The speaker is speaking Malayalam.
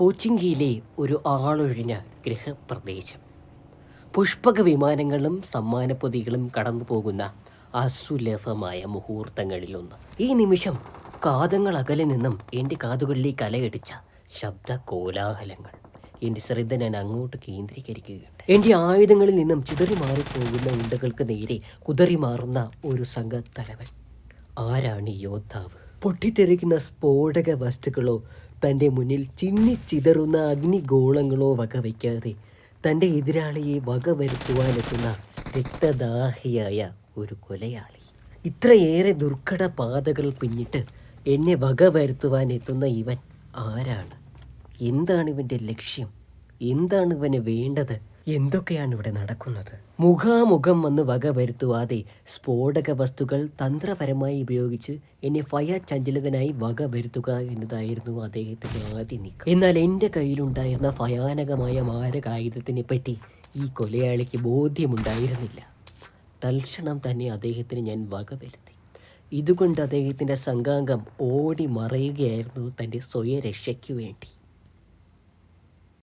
പോച്ചിങ്കിയിലെ ഒരു ആളൊഴിഞ്ഞ ഗൃഹപ്രദേശം. പുഷ്പക വിമാനങ്ങളും സമ്മാനപ്പൊതികളും കടന്നു പോകുന്ന അസുലഭമായ മുഹൂർത്തങ്ങളിലൊന്ന്. ഈ നിമിഷം കാതങ്ങൾ അകലെ നിന്നും എന്റെ കാതുകളിലേക്ക് അലയടിച്ച ശബ്ദ കോലാഹലങ്ങൾ എന്റെ ശ്രദ്ധ ഞാൻ അങ്ങോട്ട് കേന്ദ്രീകരിക്കുകയുണ്ട് എന്റെ ആയുധങ്ങളിൽ നിന്നും ചിതറി മാറിപ്പോകുന്ന ഉണ്ടകൾക്ക് നേരെ കുതറി മാറുന്ന ഒരു സംഘത്തലവൻ. ആരാണ് യോദ്ധാവ്? പൊട്ടിത്തെറിക്കുന്ന സ്ഫോടക വസ്തുക്കളോ തന്റെ മുന്നിൽ ചിന്നിച്ചിതറുന്ന അഗ്നിഗോളങ്ങളോ വകവയ്ക്കാതെ തന്റെ എതിരാളിയെ വകവരുത്തുവാനെത്തുന്ന രക്തദാഹിയായ ഒരു കൊലയാളി. ഇത്രയേറെ ദുർഘട പാതകൾ പിന്നിട്ട് എന്നെ വകവരുത്തുവാനെത്തുന്ന ഇവൻ ആരാണ്? എന്താണ് ഇവന്റെ ലക്ഷ്യം? എന്താണ് ഇവന് വേണ്ടത്? എന്തൊക്കെയാണ് ഇവിടെ നടക്കുന്നത്? മുഖാമുഖം വന്ന് വക വരുത്തുവാതെ സ്ഫോടക വസ്തുക്കൾ തന്ത്രപരമായി ഉപയോഗിച്ച് എന്നെ ഫയ ചഞ്ചലിതനായി വക വരുത്തുക എന്നതായിരുന്നു അദ്ദേഹത്തിന്റെ ആദ്യ നീക്കം. എന്നാൽ എന്റെ കയ്യിലുണ്ടായിരുന്ന ഭയാനകമായ മാരകായുധത്തിനെ പറ്റി ഈ കൊലയാളിക്ക് ബോധ്യമുണ്ടായിരുന്നില്ല. തൽക്ഷണം തന്നെ അദ്ദേഹത്തിന് ഞാൻ വക വരുത്തി. ഇതുകൊണ്ട് അദ്ദേഹത്തിന്റെ സംഘാംഗം ഓടി മറയുകയായിരുന്നു തന്റെ സ്വയരക്ഷയ്ക്ക് വേണ്ടി.